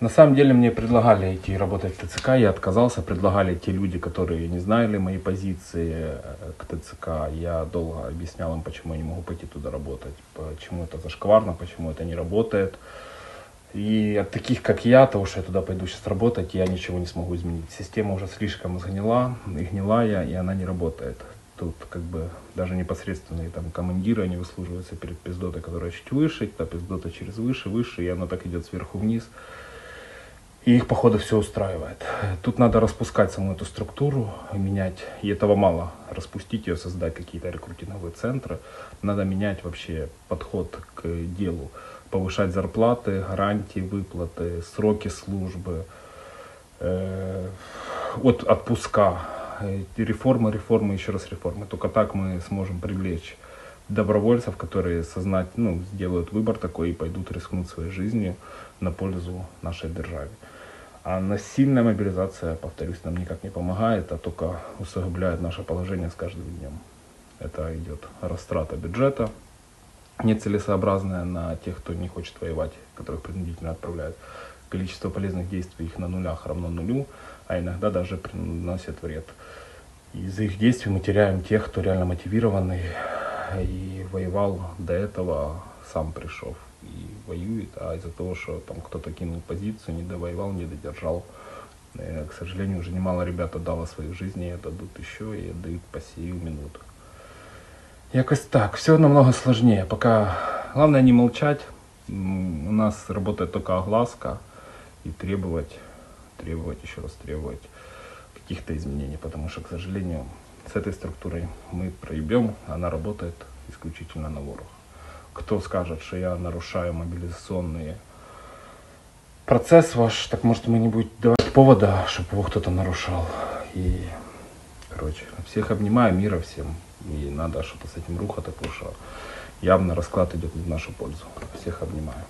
На самом деле мне предлагали идти работать в ТЦК, я отказался. Предлагали те люди, которые не знали мои позиции э, к ТЦК. Я долго объяснял им, почему я не могу пойти туда работать, почему это зашкварно, почему это не работает. И от таких, как я, того, что я туда пойду сейчас работать, я ничего не смогу изменить. Система уже слишком сгнила, и гнилая, и она не работает. Тут как бы даже непосредственные там командиры, они выслуживаются перед пиздотой, которая чуть выше, та пиздота через выше, выше, и она так идет сверху вниз. И их, походу, все устраивает. Тут надо распускать саму эту структуру, менять. И этого мало. Распустить ее, создать какие-то рекрутинговые центры. Надо менять вообще подход к делу. Повышать зарплаты, гарантии выплаты, сроки службы, э, от отпуска. Э, реформы, реформы, еще раз реформы. Только так мы сможем привлечь добровольцев, которые сознать, ну, сделают выбор такой и пойдут рискнуть своей жизнью на пользу нашей державе. А насильная мобилизация, повторюсь, нам никак не помогает, а только усугубляет наше положение с каждым днем. Это идет растрата бюджета, нецелесообразная на тех, кто не хочет воевать, которых принудительно отправляют. Количество полезных действий их на нулях равно нулю, а иногда даже приносят вред. Из-за их действий мы теряем тех, кто реально мотивированный и воевал до этого, сам пришел и воюет, а из-за того, что там кто-то кинул позицию, не довоевал, не додержал, э, к сожалению, уже немало ребят отдало свою жизнь, и отдадут еще, и отдают по сию минуту. Якось так, все намного сложнее. Пока главное не молчать. У нас работает только огласка и требовать, требовать, еще раз требовать каких-то изменений, потому что, к сожалению, с этой структурой мы проебем, она работает исключительно на ворог. Кто скажет, что я нарушаю мобилизационный процесс ваш, так может мы не будем давать повода, чтобы его кто-то нарушал. И, короче, всех обнимаю, мира всем. И надо что-то с этим рухать, потому что явно расклад идет в нашу пользу. Всех обнимаю.